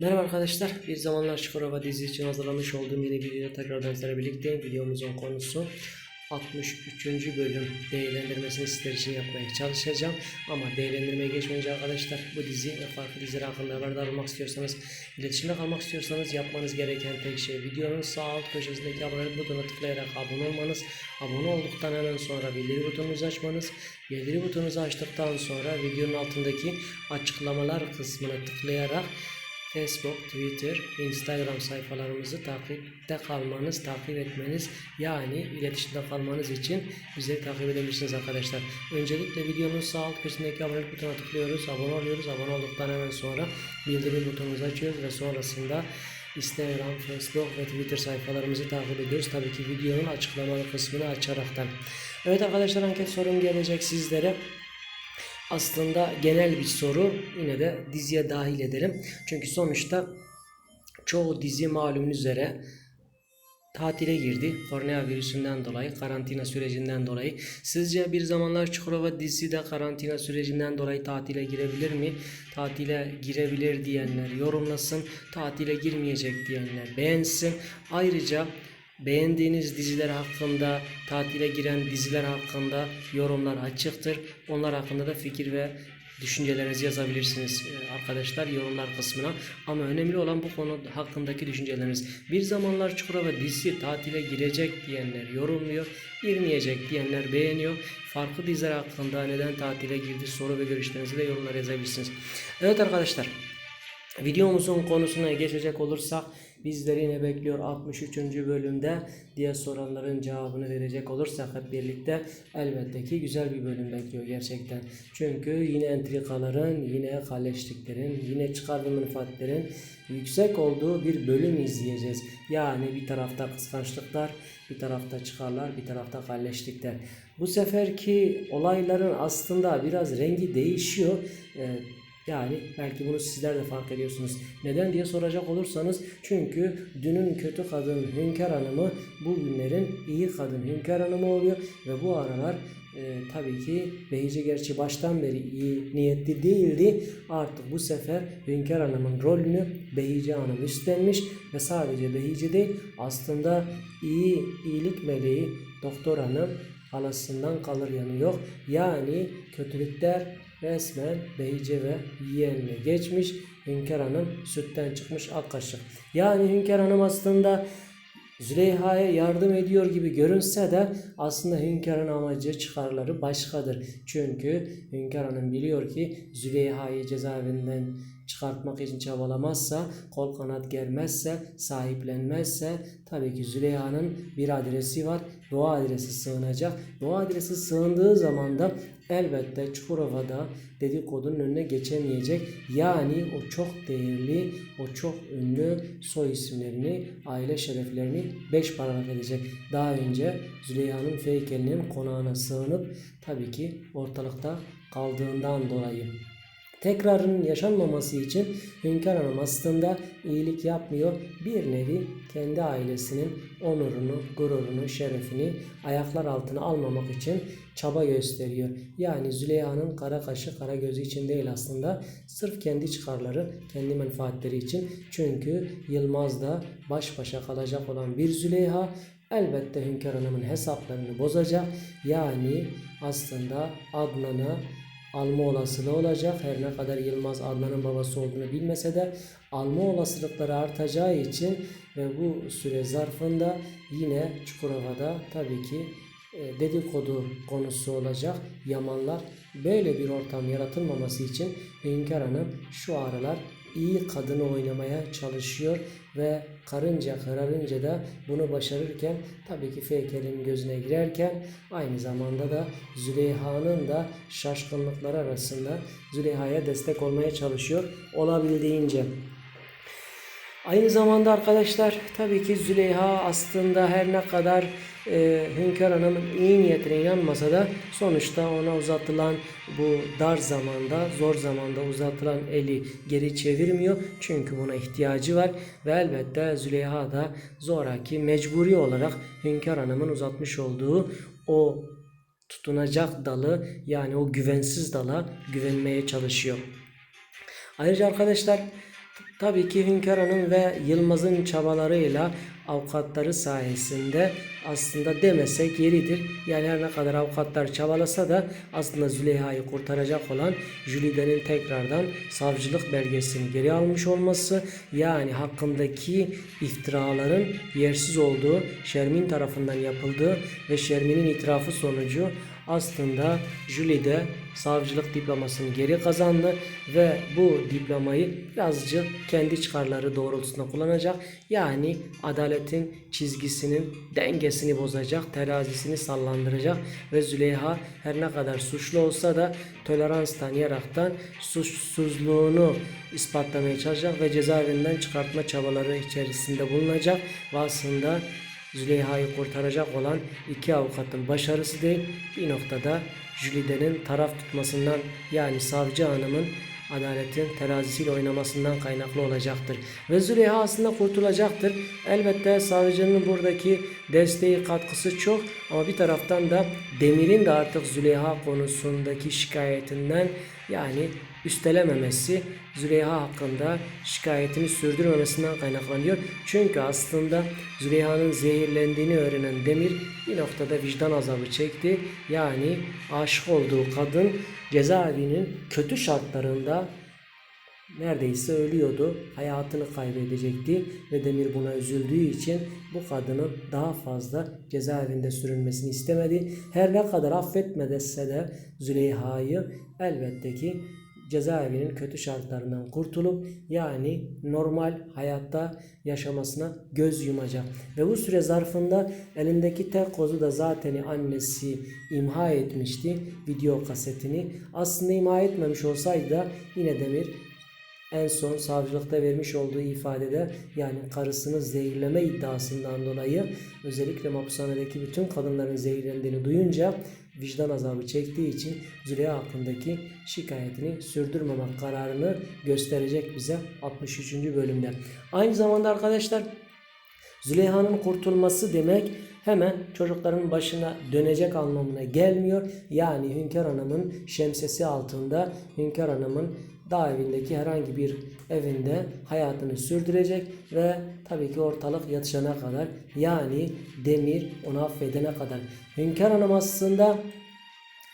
Merhaba arkadaşlar. Bir zamanlar Çukurova dizi için hazırlamış olduğum yeni videoda tekrardan sizlerle birlikteyim. Videomuzun konusu 63. bölüm değerlendirmesini sizler için yapmaya çalışacağım. Ama değerlendirmeye geçmeyince arkadaşlar bu dizi ve farklı diziler hakkında haberdar olmak istiyorsanız, iletişimde kalmak istiyorsanız yapmanız gereken tek şey videonun sağ alt köşesindeki abone butonuna tıklayarak abone olmanız. Abone olduktan hemen sonra bildiri butonunuzu açmanız. Bildiri butonunuzu açtıktan sonra videonun altındaki açıklamalar kısmına tıklayarak Facebook, Twitter, Instagram sayfalarımızı takipte kalmanız, takip etmeniz yani iletişimde kalmanız için bizleri takip edebilirsiniz arkadaşlar. Öncelikle videonun sağ alt köşesindeki abonelik butonuna tıklıyoruz, abone oluyoruz. Abone olduktan hemen sonra bildirim butonumuzu açıyoruz ve sonrasında Instagram, Facebook ve Twitter sayfalarımızı takip ediyoruz. Tabii ki videonun açıklamalı kısmını açaraktan. Evet arkadaşlar anket sorum gelecek sizlere. Aslında genel bir soru yine de diziye dahil edelim. Çünkü sonuçta çoğu dizi malum üzere tatile girdi. Kornea virüsünden dolayı, karantina sürecinden dolayı. Sizce bir zamanlar Çukurova dizisi de karantina sürecinden dolayı tatile girebilir mi? Tatile girebilir diyenler yorumlasın. Tatile girmeyecek diyenler beğensin. Ayrıca Beğendiğiniz diziler hakkında, tatile giren diziler hakkında yorumlar açıktır. Onlar hakkında da fikir ve düşüncelerinizi yazabilirsiniz e, arkadaşlar yorumlar kısmına. Ama önemli olan bu konu hakkındaki düşünceleriniz. Bir zamanlar Çukurova dizisi tatile girecek diyenler yorumluyor, girmeyecek diyenler beğeniyor. Farklı diziler hakkında neden tatile girdi soru ve görüşlerinizi de yorumlara yazabilirsiniz. Evet arkadaşlar. Videomuzun konusuna geçecek olursak bizleri ne bekliyor 63. bölümde diye soranların cevabını verecek olursak hep birlikte elbette ki güzel bir bölüm bekliyor gerçekten. Çünkü yine entrikaların, yine kalleşliklerin, yine çıkar ve menfaatlerin yüksek olduğu bir bölüm izleyeceğiz. Yani bir tarafta kıskançlıklar, bir tarafta çıkarlar, bir tarafta kalleşlikler. Bu seferki olayların aslında biraz rengi değişiyor. Ee, yani belki bunu sizler de fark ediyorsunuz. Neden diye soracak olursanız çünkü dünün kötü kadın Hünkar Hanım'ı bugünlerin iyi kadın Hünkar Hanım'ı oluyor ve bu aralar e, tabii ki Behice gerçi baştan beri iyi niyetli değildi. Artık bu sefer Hünkar Hanım'ın rolünü Behice Hanım üstlenmiş ve sadece Behice değil aslında iyi iyilik meleği Doktor Hanım halasından kalır yanı yok. Yani kötülükler resmen Beyce ve yeğenine geçmiş. Hünkar Hanım sütten çıkmış ak kaşık. Yani Hünkar Hanım aslında Züleyha'ya yardım ediyor gibi görünse de aslında Hünkar'ın amacı çıkarları başkadır. Çünkü Hünkar Hanım biliyor ki Züleyha'yı cezaevinden çıkartmak için çabalamazsa, kol kanat germezse, sahiplenmezse tabii ki Züleyha'nın bir adresi var o adresi sığınacak. O adresi sığındığı zaman da elbette Çukurova'da dedikodunun önüne geçemeyecek. Yani o çok değerli, o çok ünlü soy isimlerini, aile şereflerini beş paragraf edecek. Daha önce Züleyha'nın Feykel'inin konağına sığınıp tabii ki ortalıkta kaldığından dolayı. Tekrarının yaşanmaması için Hünkar Hanım aslında iyilik yapmıyor. Bir nevi kendi ailesinin onurunu, gururunu, şerefini ayaklar altına almamak için çaba gösteriyor. Yani Züleyha'nın kara kaşı kara gözü için değil aslında. Sırf kendi çıkarları, kendi menfaatleri için. Çünkü Yılmaz'da baş başa kalacak olan bir Züleyha elbette Hünkar Hanım'ın hesaplarını bozacak. Yani aslında Adnan'a alma olasılığı olacak. Her ne kadar Yılmaz Adnan'ın babası olduğunu bilmese de alma olasılıkları artacağı için ve bu süre zarfında yine Çukurova'da tabii ki e, dedikodu konusu olacak. Yamanlar böyle bir ortam yaratılmaması için Hünkar Hanım şu aralar iyi kadını oynamaya çalışıyor ve karınca kararınca da bunu başarırken tabii ki Feykel'in gözüne girerken aynı zamanda da Züleyha'nın da şaşkınlıkları arasında Züleyha'ya destek olmaya çalışıyor olabildiğince. Aynı zamanda arkadaşlar tabii ki Züleyha aslında her ne kadar e, Hünkar Hanım'ın iyi niyetine inanmasa da sonuçta ona uzatılan bu dar zamanda, zor zamanda uzatılan eli geri çevirmiyor. Çünkü buna ihtiyacı var ve elbette Züleyha da zoraki mecburi olarak Hünkar Hanım'ın uzatmış olduğu o tutunacak dalı yani o güvensiz dala güvenmeye çalışıyor. Ayrıca arkadaşlar Tabii ki Hünkar Hanım ve Yılmaz'ın çabalarıyla avukatları sayesinde aslında demesek yeridir. Yani her ne kadar avukatlar çabalasa da aslında Züleyha'yı kurtaracak olan Jülide'nin tekrardan savcılık belgesini geri almış olması yani hakkındaki iftiraların yersiz olduğu Şermin tarafından yapıldığı ve Şermin'in itirafı sonucu aslında Julie de savcılık diplomasını geri kazandı ve bu diplomayı birazcık kendi çıkarları doğrultusunda kullanacak. Yani adaletin çizgisinin dengesini bozacak, terazisini sallandıracak ve Züleyha her ne kadar suçlu olsa da tolerans tanıyaraktan suçsuzluğunu ispatlamaya çalışacak ve cezaevinden çıkartma çabaları içerisinde bulunacak ve aslında Züleyha'yı kurtaracak olan iki avukatın başarısı değil bir noktada Jülide'nin taraf tutmasından yani savcı hanımın adaletin terazisiyle oynamasından kaynaklı olacaktır. Ve Züleyha aslında kurtulacaktır. Elbette savcının buradaki desteği katkısı çok ama bir taraftan da Demir'in de artık Züleyha konusundaki şikayetinden yani üstelememesi Züleyha hakkında şikayetini sürdürmemesinden kaynaklanıyor. Çünkü aslında Züleyha'nın zehirlendiğini öğrenen Demir bir noktada vicdan azabı çekti. Yani aşık olduğu kadın cezaevinin kötü şartlarında neredeyse ölüyordu. Hayatını kaybedecekti ve Demir buna üzüldüğü için bu kadının daha fazla cezaevinde sürülmesini istemedi. Her ne kadar affetmedese de Züleyha'yı elbette ki cezaevinin kötü şartlarından kurtulup yani normal hayatta yaşamasına göz yumacak. Ve bu süre zarfında elindeki tek kozu da zaten annesi imha etmişti video kasetini. Aslında imha etmemiş olsaydı da yine Demir en son savcılıkta vermiş olduğu ifadede yani karısını zehirleme iddiasından dolayı özellikle hapishanedeki bütün kadınların zehirlendiğini duyunca vicdan azabı çektiği için Züleyha hakkındaki şikayetini sürdürmemek kararını gösterecek bize 63. bölümde. Aynı zamanda arkadaşlar Züleyha'nın kurtulması demek hemen çocukların başına dönecek anlamına gelmiyor. Yani Hünkar Hanım'ın şemsesi altında Hünkar Hanım'ın dağ evindeki herhangi bir evinde hayatını sürdürecek ve tabii ki ortalık yatışana kadar yani Demir onu affedene kadar. Hünkar Hanım aslında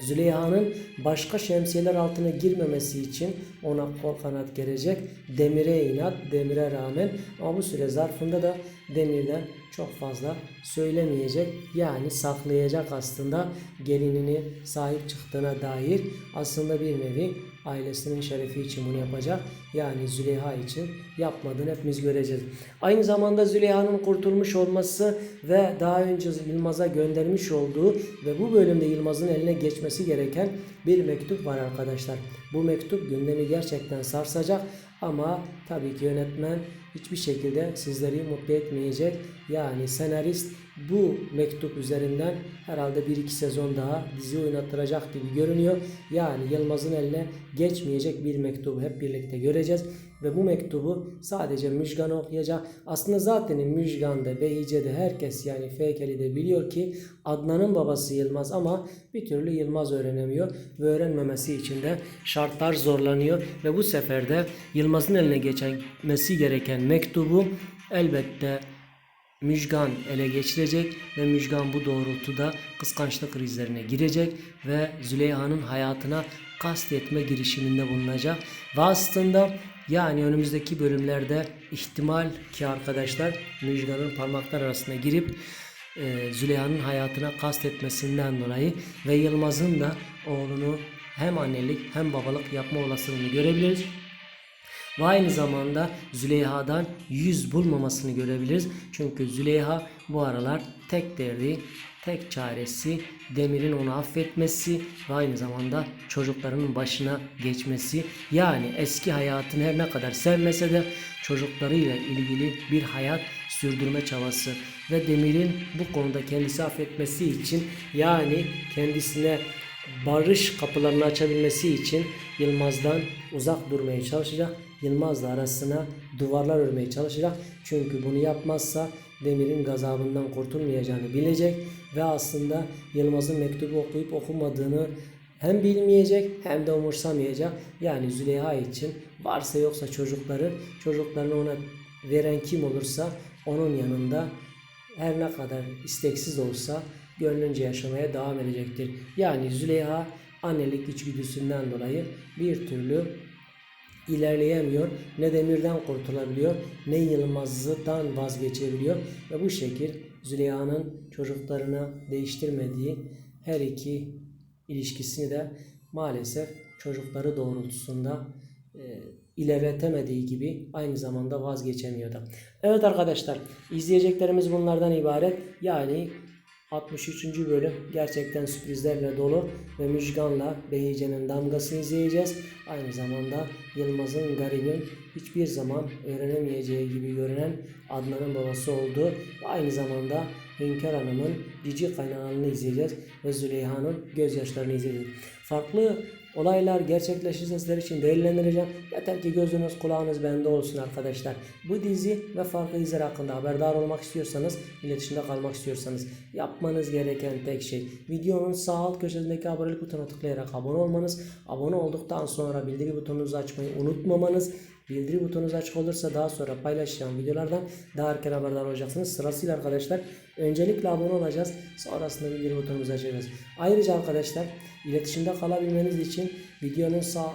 Züleyha'nın başka şemsiyeler altına girmemesi için ona kol kanat gelecek. Demire inat, demire rağmen ama bu süre zarfında da demirden çok fazla söylemeyecek. Yani saklayacak aslında gelinini sahip çıktığına dair aslında bir nevi ailesinin şerefi için bunu yapacak. Yani Züleyha için yapmadığını hepimiz göreceğiz. Aynı zamanda Züleyha'nın kurtulmuş olması ve daha önce Yılmaz'a göndermiş olduğu ve bu bölümde Yılmaz'ın eline geçmesi gereken bir mektup var arkadaşlar. Bu mektup gündemi gerçekten sarsacak ama tabii ki yönetmen hiçbir şekilde sizleri mutlu etmeyecek. Yani senarist bu mektup üzerinden herhalde bir iki sezon daha dizi oynattıracak gibi görünüyor. Yani Yılmaz'ın eline geçmeyecek bir mektubu hep birlikte göreceğiz. Ve bu mektubu sadece Müjgan okuyacak. Aslında zaten Müjgan'da, Behice'de herkes yani Feykeli de biliyor ki Adnan'ın babası Yılmaz ama bir türlü Yılmaz öğrenemiyor. Ve öğrenmemesi için de şartlar zorlanıyor. Ve bu sefer de Yılmaz'ın eline geçmesi gereken mektubu elbette Müjgan ele geçirecek ve Müjgan bu doğrultuda kıskançlık krizlerine girecek ve Züleyha'nın hayatına kastetme girişiminde bulunacak. Ve aslında yani önümüzdeki bölümlerde ihtimal ki arkadaşlar Müjgan'ın parmaklar arasına girip e, Züleyha'nın hayatına kastetmesinden dolayı ve Yılmaz'ın da oğlunu hem annelik hem babalık yapma olasılığını görebiliriz. Ve aynı zamanda Züleyha'dan yüz bulmamasını görebiliriz. Çünkü Züleyha bu aralar tek derdi, tek çaresi Demir'in onu affetmesi ve aynı zamanda çocuklarının başına geçmesi. Yani eski hayatını her ne kadar sevmese de çocuklarıyla ilgili bir hayat sürdürme çabası ve Demir'in bu konuda kendisi affetmesi için yani kendisine barış kapılarını açabilmesi için Yılmaz'dan uzak durmaya çalışacak. Yılmaz'la arasına duvarlar örmeye çalışacak. Çünkü bunu yapmazsa Demir'in gazabından kurtulmayacağını bilecek ve aslında Yılmaz'ın mektubu okuyup okumadığını hem bilmeyecek hem de umursamayacak. Yani Züleyha için varsa yoksa çocukları çocuklarını ona veren kim olursa onun yanında her ne kadar isteksiz olsa gönlünce yaşamaya devam edecektir. Yani Züleyha annelik içgüdüsünden dolayı bir türlü ilerleyemiyor. Ne demirden kurtulabiliyor ne Yılmaz'dan vazgeçebiliyor. Ve bu şekil Züleyha'nın çocuklarına değiştirmediği her iki ilişkisini de maalesef çocukları doğrultusunda e, ilerletemediği gibi aynı zamanda vazgeçemiyordu. Evet arkadaşlar izleyeceklerimiz bunlardan ibaret. Yani 63. bölüm gerçekten sürprizlerle dolu ve Müjgan'la Behice'nin damgasını izleyeceğiz. Aynı zamanda Yılmaz'ın garibin hiçbir zaman öğrenemeyeceği gibi görünen Adnan'ın babası olduğu ve aynı zamanda Hünkar Hanım'ın cici kaynağını izleyeceğiz ve Züleyha'nın gözyaşlarını izleyeceğiz. Farklı olaylar gerçekleşirse sizler için değerlendireceğim. Yeter ki gözünüz kulağınız bende olsun arkadaşlar. Bu dizi ve farklı diziler hakkında haberdar olmak istiyorsanız, iletişimde kalmak istiyorsanız yapmanız gereken tek şey videonun sağ alt köşesindeki abonelik butonuna tıklayarak abone olmanız. Abone olduktan sonra bildiri butonunuzu açmayı unutmamanız. Bildiri butonunuz açık olursa daha sonra paylaşacağım videolardan daha erken haberdar olacaksınız. Sırasıyla arkadaşlar öncelikle abone olacağız. Sonrasında bildiri butonumuzu açacağız. Ayrıca arkadaşlar iletişimde kalabilmeniz için videonun sağ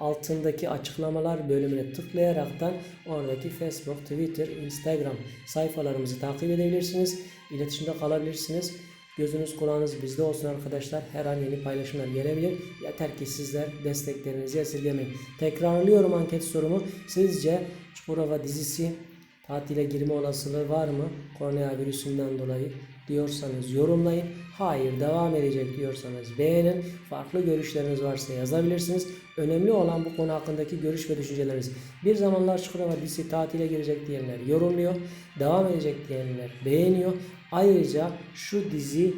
altındaki açıklamalar bölümüne tıklayaraktan oradaki Facebook, Twitter, Instagram sayfalarımızı takip edebilirsiniz. İletişimde kalabilirsiniz. Gözünüz kulağınız bizde olsun arkadaşlar. Her an yeni paylaşımlar gelebilir. Yeter ki sizler desteklerinizi esirgemeyin. Tekrarlıyorum anket sorumu. Sizce Çukurova dizisi tatile girme olasılığı var mı? Koronavirüsünden dolayı diyorsanız yorumlayın. Hayır devam edecek diyorsanız beğenin. Farklı görüşleriniz varsa yazabilirsiniz. Önemli olan bu konu hakkındaki görüş ve düşünceleriniz. Bir zamanlar Çukurova dizisi tatile girecek diyenler yorumluyor. Devam edecek diyenler beğeniyor. Ayrıca şu dizi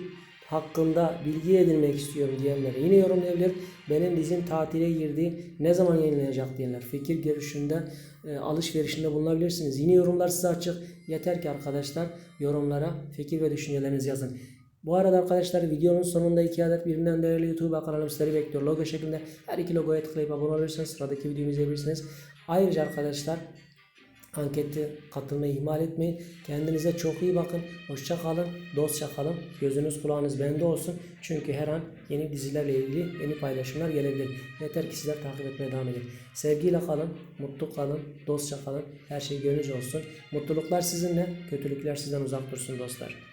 hakkında bilgi edinmek istiyorum diyenler yine yorumlayabilir. Benim dizim tatile girdi. Ne zaman yayınlanacak diyenler fikir görüşünde e, alışverişinde bulunabilirsiniz. Yine yorumlar size açık. Yeter ki arkadaşlar yorumlara fikir ve düşüncelerinizi yazın. Bu arada arkadaşlar videonun sonunda iki adet birbirinden değerli YouTube kanalım sizleri bekliyor. Logo şeklinde her iki logoya tıklayıp abone olursanız sıradaki videomu izleyebilirsiniz. Ayrıca arkadaşlar ankette katılmayı ihmal etmeyin. Kendinize çok iyi bakın. Hoşça kalın. Dostça kalın. Gözünüz kulağınız bende olsun. Çünkü her an yeni dizilerle ilgili yeni paylaşımlar gelebilir. Yeter ki sizler takip etmeye devam edin. Sevgiyle kalın. Mutlu kalın. Dostça kalın. Her şey gönlünüzce olsun. Mutluluklar sizinle. Kötülükler sizden uzak dursun dostlar.